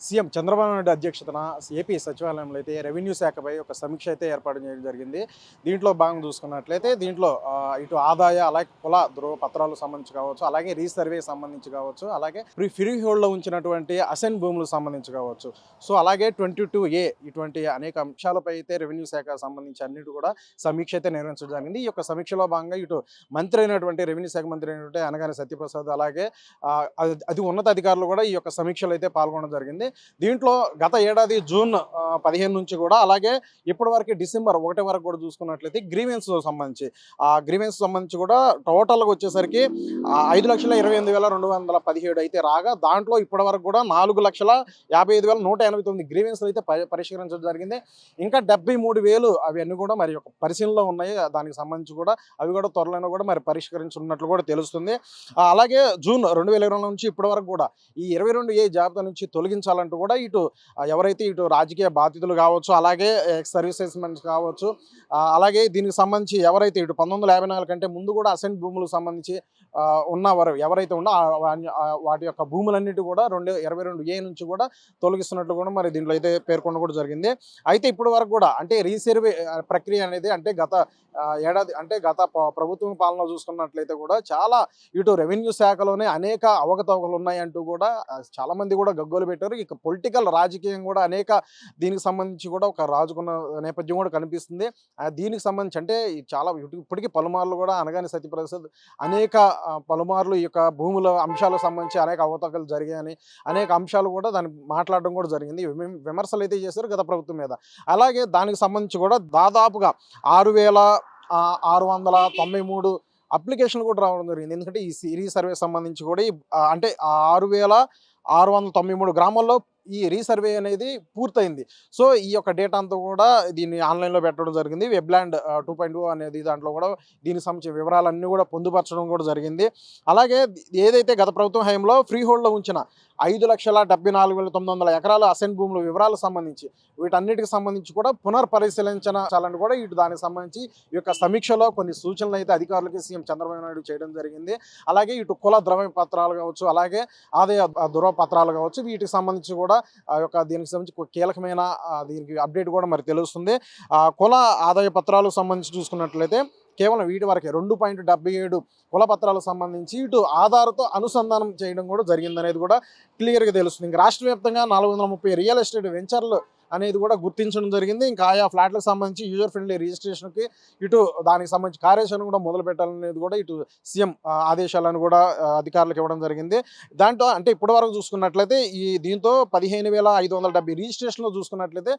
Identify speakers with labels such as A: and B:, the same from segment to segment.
A: CM Chandrababu Naidu అధ్యక్షతన AP సచివాలయంలో అయితే రెవెన్యూ శాఖపై ఒక సమీక్ష అయితే ఏర్పాటు చేయడం జరిగింది. దీంట్లో భాగం చూసుకున్నట్లయితే దీంట్లో ఇటు ఆదాయ అలాగే కుల ధృవ పత్రాలకు సంబంధించి కావచ్చు అలాగే రీసర్వే సంబంధించి కావచ్చు అలాగే ఫ్రీ ఫ్రీ హోల్డ్లో ఉంచినటువంటి అసెన్ భూములకు సంబంధించి కావచ్చు. సో అలాగే ట్వంటీ టూ ఏ ఇటువంటి అనేక అంశాలపై అయితే రెవెన్యూ శాఖ సంబంధించి అన్నిటి కూడా సమీక్ష అయితే నిర్వహించడం జరిగింది. ఈ యొక్క సమీక్షలో భాగంగా ఇటు మంత్రి అయినటువంటి రెవెన్యూ శాఖ మంత్రి అయినటువంటి అనగానే సత్యప్రసాద్ అలాగే అది- ఉన్నతాధికారులు ఉన్నత అధికారులు కూడా ఈ యొక్క సమీక్షలో అయితే పాల్గొనడం జరిగింది. దీంట్లో గత ఏడాది జూన్ పదిహేను నుంచి కూడా అలాగే ఇప్పటి వరకు డిసెంబర్ ఒకటి వరకు కూడా చూసుకున్నట్లయితే గ్రీవెన్స్ సంబంధించి ఆ గ్రీవెన్స్ సంబంధించి కూడా టోటల్గా వచ్చేసరికి ఐదు లక్షల ఇరవై ఎనిమిది వేల రెండు వందల పదిహేడు అయితే రాగా దాంట్లో ఇప్పటి వరకు కూడా నాలుగు లక్షల యాభై ఐదు వేల నూట ఎనభై తొమ్మిది గ్రీవెన్స్లు అయితే పరిష్కరించడం జరిగింది. ఇంకా డెబ్బై మూడు వేలు అవన్నీ కూడా మరి ఒక పరిశీలనలో ఉన్నాయి. దానికి సంబంధించి కూడా అవి కూడా త్వరలో కూడా మరి పరిష్కరించున్నట్లు కూడా తెలుస్తుంది. అలాగే జూన్ రెండు వేల ఇరవై నుంచి ఇప్పటి వరకు కూడా ఈ ఇరవై రెండు ఏ జాబితా నుంచి తొలగించాలంటూ కూడా ఇటు ఎవరైతే ఇటు రాజకీయ బాధితులు కావచ్చు అలాగే ఎక్స్ సర్వీసెస్ మెన్స్ కావచ్చు అలాగే దీనికి సంబంధించి ఎవరైతే ఇటు పంతొమ్మిది యాభై నాలుగు కంటే ముందు కూడా అసెంట్ భూములకు సంబంధించి ఉన్నవారు ఎవరైతే ఉండో వాటి యొక్క భూములన్నిటి కూడా రెండు ఇరవై రెండు ఏ నుంచి కూడా తొలగిస్తున్నట్లు కూడా మరి దీంట్లో అయితే పేర్కొనడం కూడా జరిగింది. అయితే ఇప్పటి వరకు కూడా అంటే రీసర్వే ప్రక్రియ అనేది అంటే గత ఏడాది అంటే గత ప్రభుత్వం పాలన చూసుకున్నట్లయితే కూడా చాలా ఇటు రెవెన్యూ శాఖలోనే అనేక అవకతవకలు ఉన్నాయంటూ కూడా చాలామంది చాలా మంది కూడా గగ్గోలు పెట్టారు. ఇక పొలిటికల్ రాజకీయం కూడా అనేక దీనికి సంబంధించి కూడా ఒక రాజుకున్న నేపథ్యం కూడా కనిపిస్తుంది. దీనికి సంబంధించి అంటే చాలా ఇటు- ఇప్పటికీ పలుమార్లు కూడా అనగానే సత్యప్రసాద్ అనేక పలుమార్లు ఈ యొక్క భూముల అంశాలకు సంబంధించి అనేక అవతకలు జరిగాయని అనేక అంశాలు కూడా దాన్ని మాట్లాడడం కూడా జరిగింది. విమర్శలు అయితే చేశారు గత ప్రభుత్వం మీద. అలాగే దానికి సంబంధించి కూడా దాదాపుగా ఆరు వేల ఆరు వందల తొంభై మూడు అప్లికేషన్లు కూడా రావడం జరిగింది. ఎందుకంటే ఈ సిరీ సర్వే సంబంధించి కూడా అంటే ఆరు వేల ఆరు వందల తొంభై మూడు గ్రామాల్లో ఈ రీసర్వే అనేది పూర్తయింది. సో ఈ యొక్క డేటా అంతా కూడా దీన్ని ఆన్లైన్లో పెట్టడం జరిగింది. వెబ్లాండ్ టూ పాయింట్ అనేది దాంట్లో కూడా దీనికి సంబంధించిన వివరాలన్నీ కూడా పొందుపరచడం కూడా జరిగింది. అలాగే ఏదైతే గత ప్రభుత్వం హయంలో ఫ్రీ హోల్డ్లో ఉంచిన ఐదు లక్షల డెబ్బై నాలుగు వేల తొమ్మిది వందల ఎకరాల అసెంట్ భూముల వివరాలకు సంబంధించి వీటన్నిటికి సంబంధించి కూడా పునర్పరిశీలించాలని కూడా ఇటు దానికి సంబంధించి ఈ యొక్క సమీక్షలో కొన్ని సూచనలు అయితే అధికారులకి సీఎం చంద్రబాబు నాయుడు చేయడం జరిగింది. అలాగే ఇటు కుల ద్రవ్య పత్రాలు కావచ్చు అలాగే ఆదాయ ధృవ పత్రాలు కావచ్చు వీటికి సంబంధించి కూడా ఆ యొక్క దీనికి సంబంధించి కీలకమైన దీనికి అప్డేట్ కూడా మరి తెలుస్తుంది. ఆ కుల ఆదాయ పత్రాలకు సంబంధించి చూసుకున్నట్లయితే కేవలం వీటి వరకే రెండు పాయింట్ డెబ్బై ఏడు కుల పత్రాలకు సంబంధించి ఇటు ఆధార్తో అనుసంధానం చేయడం కూడా జరిగిందనేది కూడా క్లియర్గా తెలుస్తుంది. ఇంకా రాష్ట్ర వ్యాప్తంగా నాలుగు వందల ముప్పై రియల్ ఎస్టేట్ వెంచర్లు అనేది కూడా గుర్తించడం జరిగింది. ఇంకా ఆయా ఫ్లాట్లకు సంబంధించి యూజర్ ఫ్రెండ్లీ రిజిస్ట్రేషన్కి ఇటు దానికి సంబంధించి కార్యాచరణ కూడా మొదలు పెట్టాలనేది కూడా ఇటు సీఎం ఆదేశాలను కూడా అధికారులకు ఇవ్వడం జరిగింది. దాంట్లో అంటే ఇప్పటి వరకు చూసుకున్నట్లయితే ఈ దీంతో పదిహేను వేల ఐదు వందల డెబ్బై రిజిస్ట్రేషన్లో చూసుకున్నట్లయితే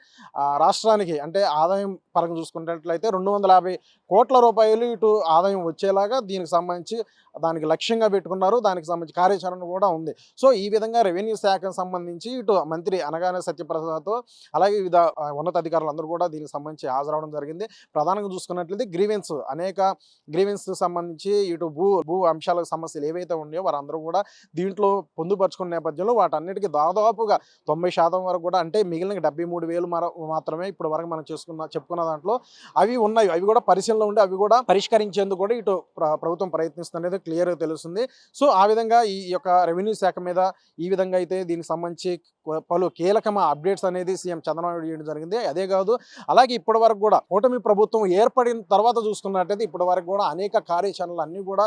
A: రాష్ట్రానికి అంటే ఆదాయం పరంగా చూసుకున్నట్లయితే రెండు వందల యాభై కోట్ల రూపాయలు ఇటు ఆదాయం వచ్చేలాగా దీనికి సంబంధించి దానికి లక్ష్యంగా పెట్టుకున్నారు. దానికి సంబంధించి కార్యాచరణ కూడా ఉంది. సో ఈ విధంగా రెవెన్యూ శాఖకు సంబంధించి ఇటు మంత్రి అనగానే సత్యప్రసాద్తో అలాగే వివిధ ఉన్నతాధికారులందరూ కూడా దీనికి సంబంధించి హాజరవడం జరిగింది. ప్రధానంగా చూసుకున్నట్లయితే గ్రీవెన్స్ అనేక గ్రీవెన్స్ సంబంధించి ఇటు భూ భూ అంశాల సమస్యలు ఏవైతే ఉన్నాయో వారందరూ కూడా దీంట్లో పొందుపరుచుకున్న నేపథ్యంలో వాటన్నిటికీ దాదాపుగా తొంభై శాతం వరకు కూడా అంటే మిగిలిన డెబ్బై మూడు వేలు మాత్రమే ఇప్పుడు వరకు మనం చేసుకున్న చెప్పుకున్న దాంట్లో అవి ఉన్నాయి. అవి కూడా పరిశీలనలో ఉండి అవి కూడా పరిష్కరించేందుకు కూడా ఇటు ప్ర- ప్రభుత్వం ప్రయత్నిస్తుంది క్లియర్గా తెలుస్తుంది. సో ఆ విధంగా ఈ యొక్క రెవెన్యూ శాఖ మీద ఈ విధంగా అయితే దీనికి సంబంధించి పలు కీలకమైన అప్డేట్స్ అనేది సీఎం చంద్రబాబు నాయుడు చేయడం జరిగింది. అదే కాదు అలాగే ఇప్పటి వరకు కూడా కూటమి ప్రభుత్వం ఏర్పడిన తర్వాత చూసుకున్నట్టయితే ఇప్పటి వరకు కూడా అనేక కార్యాచరణలు అన్నీ కూడా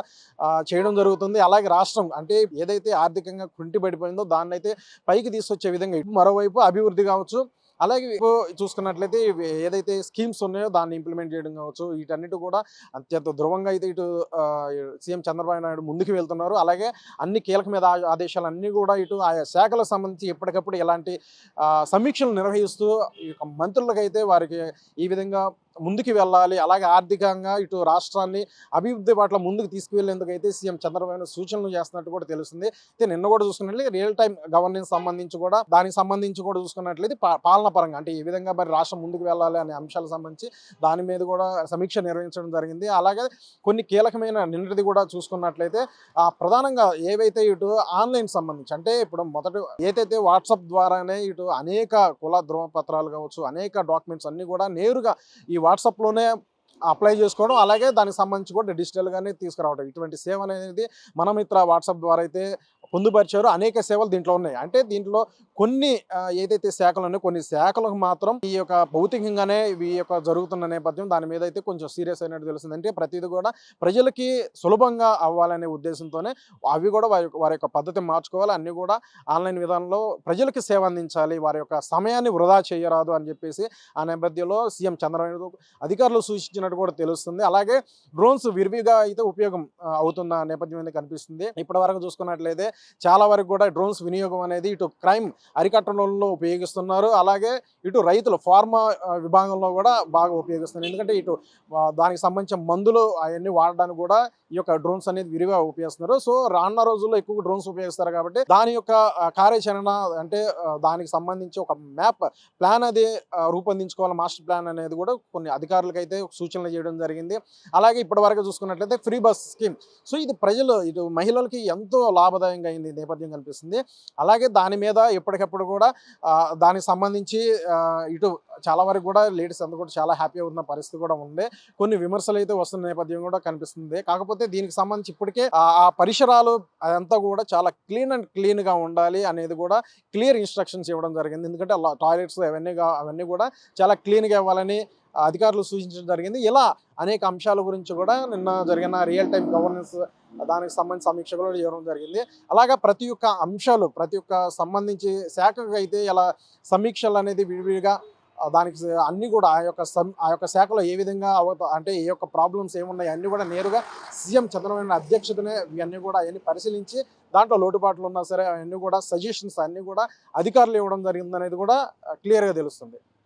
A: చేయడం జరుగుతుంది. అలాగే రాష్ట్రం అంటే ఏదైతే ఆర్థికంగా కుంటిపడిపోయిందో దాన్ని అయితే పైకి తీసుకొచ్చే విధంగా మరోవైపు అభివృద్ధి కావచ్చు. అలాగే ఇప్పుడు చూసుకున్నట్లయితే ఏదైతే స్కీమ్స్ ఉన్నాయో దాన్ని ఇంప్లిమెంట్ చేయడం కావచ్చు. వీటన్నిటి కూడా అత్యంత ధృవంగా అయితే ఇటు సీఎం చంద్రబాబు నాయుడు ముందుకు వెళ్తున్నారు. అలాగే అన్ని కీలక ఆ- ఆదేశాలు అన్నీ కూడా ఇటు ఆయా శాఖలకు సంబంధించి ఎప్పటికప్పుడు ఎలాంటి సమీక్షలు నిర్వహిస్తూ ఈ మంత్రులకైతే వారికి ఈ విధంగా ముందుకు వెళ్ళాలి అలాగే ఆర్థికంగా ఇటు రాష్ట్రాన్ని అభివృద్ధి పట్ల ముందుకు తీసుకువెళ్ళేందుకు అయితే సీఎం చంద్రబాబు సూచనలు చేస్తున్నట్టు కూడా తెలుస్తుంది. అయితే నిన్న కూడా చూసుకున్నట్లయితే రియల్ టైం గవర్నెన్స్ సంబంధించి కూడా దానికి సంబంధించి కూడా చూసుకున్నట్లయితే పాలన పరంగా అంటే ఏ విధంగా మరి రాష్ట్రం ముందుకు వెళ్ళాలి అనే అంశాలకు సంబంధించి దాని మీద కూడా సమీక్ష నిర్వహించడం జరిగింది. అలాగే కొన్ని కీలకమైన నిన్నటిది కూడా చూసుకున్నట్లయితే ప్రధానంగా ఏవైతే ఇటు ఆన్లైన్ సంబంధించి అంటే ఇప్పుడు మొదట ఏదైతే వాట్సాప్ ద్వారానే ఇటు అనేక కుల ధృవపత్రాలు కావచ్చు అనేక డాక్యుమెంట్స్ అన్నీ కూడా నేరుగా ఈ వాట్సాప్లోనే అప్లై చేసుకోవడం అలాగే దానికి సంబంధించి కూడా డిజిటల్గానే తీసుకురావడం. ఇటువంటి సేవ అనేది మనమిత్ర వాట్సాప్ ద్వారా అయితే పొందుపరిచారు అనేక సేవలు దీంట్లో ఉన్నాయి. అంటే దీంట్లో కొన్ని ఏదైతే శాఖలు ఉన్నాయో కొన్ని శాఖలకు మాత్రం ఈ యొక్క భౌతికంగానే ఈ యొక్క జరుగుతున్న నేపథ్యం దాని మీద అయితే కొంచెం సీరియస్ అయినట్టు తెలుస్తుంది. అంటే ప్రతిదీ కూడా ప్రజలకి సులభంగా అవ్వాలనే ఉద్దేశంతోనే అవి కూడా వారి వారి యొక్క పద్ధతి మార్చుకోవాలి. అన్నీ కూడా ఆన్లైన్ విధానంలో ప్రజలకి సేవ అందించాలి వారి యొక్క సమయాన్ని వృధా చేయరాదు అని చెప్పేసి ఆ నేపథ్యంలో సీఎం చంద్రబాబు అధికారులు సూచించినట్టు కూడా తెలుస్తుంది. అలాగే డ్రోన్స్ విరివిగా అయితే ఉపయోగం అవుతున్న నేపథ్యం అనేది కనిపిస్తుంది. ఇప్పటి వరకు చూసుకున్నట్లయితే చాలా వరకు కూడా డ్రోన్స్ వినియోగం అనేది ఇటు క్రైమ్ అరికట్టడంలో ఉపయోగిస్తున్నారు. అలాగే ఇటు రైతులు ఫార్మా విభాగంలో కూడా బాగా ఉపయోగిస్తున్నారు. ఎందుకంటే ఇటు దానికి సంబంధించిన మందులు అవన్నీ వాడడానికి కూడా ఈ యొక్క డ్రోన్స్ అనేది విరిగా ఉపయోగిస్తున్నారు. సో రానున్న రోజుల్లో ఎక్కువ డ్రోన్స్ ఉపయోగిస్తారు కాబట్టి దాని యొక్క కార్యాచరణ అంటే దానికి సంబంధించి ఒక మ్యాప్ ప్లాన్ అది రూపొందించుకోవాలి. మాస్టర్ ప్లాన్ అనేది కూడా కొన్ని అధికారులకు అయితే సూచనలు చేయడం జరిగింది. అలాగే ఇప్పటి వరకు చూసుకున్నట్లయితే ఫ్రీ బస్ స్కీమ్. సో ఇది ప్రజలు ఇటు మహిళలకి ఎంతో లాభదాయంగా అయింది నేపథ్యం కనిపిస్తుంది అలాగే దాని మీద ఎప్పటికప్పుడు కూడా దానికి సంబంధించి ఇటు చాలా వరకు కూడా లేడీస్ అంతా కూడా చాలా హ్యాపీ అవుతున్న పరిస్థితి కూడా ఉంది. కొన్ని విమర్శలు అయితే వస్తున్న నేపథ్యం కూడా కనిపిస్తుంది. కాకపోతే దీనికి సంబంధించి ఇప్పటికే ఆ పరిసరాలు అదంతా కూడా చాలా క్లీన్ అండ్ క్లీన్గా ఉండాలి అనేది కూడా క్లియర్ ఇన్స్ట్రక్షన్స్ ఇవ్వడం జరిగింది. ఎందుకంటే టాయిలెట్స్ అవన్నీ అవన్నీ కూడా చాలా క్లీన్గా ఇవ్వాలని అధికారులు సూచించడం జరిగింది. ఇలా అనేక అంశాల గురించి కూడా నిన్న జరిగిన రియల్ టైం గవర్నెన్స్ దానికి సంబంధించి సమీక్ష కూడా ఇవ్వడం జరిగింది. అలాగా ప్రతి ఒక్క అంశాలు ప్రతి ఒక్క సంబంధించి శాఖకు అయితే ఇలా సమీక్షలు అనేది విడివిడిగా దానికి అన్ని కూడా ఆ యొక్క ఆ యొక్క శాఖలో ఏ విధంగా అవత అంటే ఏ యొక్క ప్రాబ్లమ్స్ ఏమున్నాయి అన్ని కూడా నేరుగా సీఎం చంద్రబాబు అధ్యక్షతనే ఇవన్నీ కూడా అవన్నీ పరిశీలించి దాంట్లో లోటుపాట్లు ఉన్నా సరే అవన్నీ కూడా సజెషన్స్ అన్నీ కూడా అధికారులు ఇవ్వడం జరిగింది అనేది కూడా క్లియర్గా తెలుస్తుంది.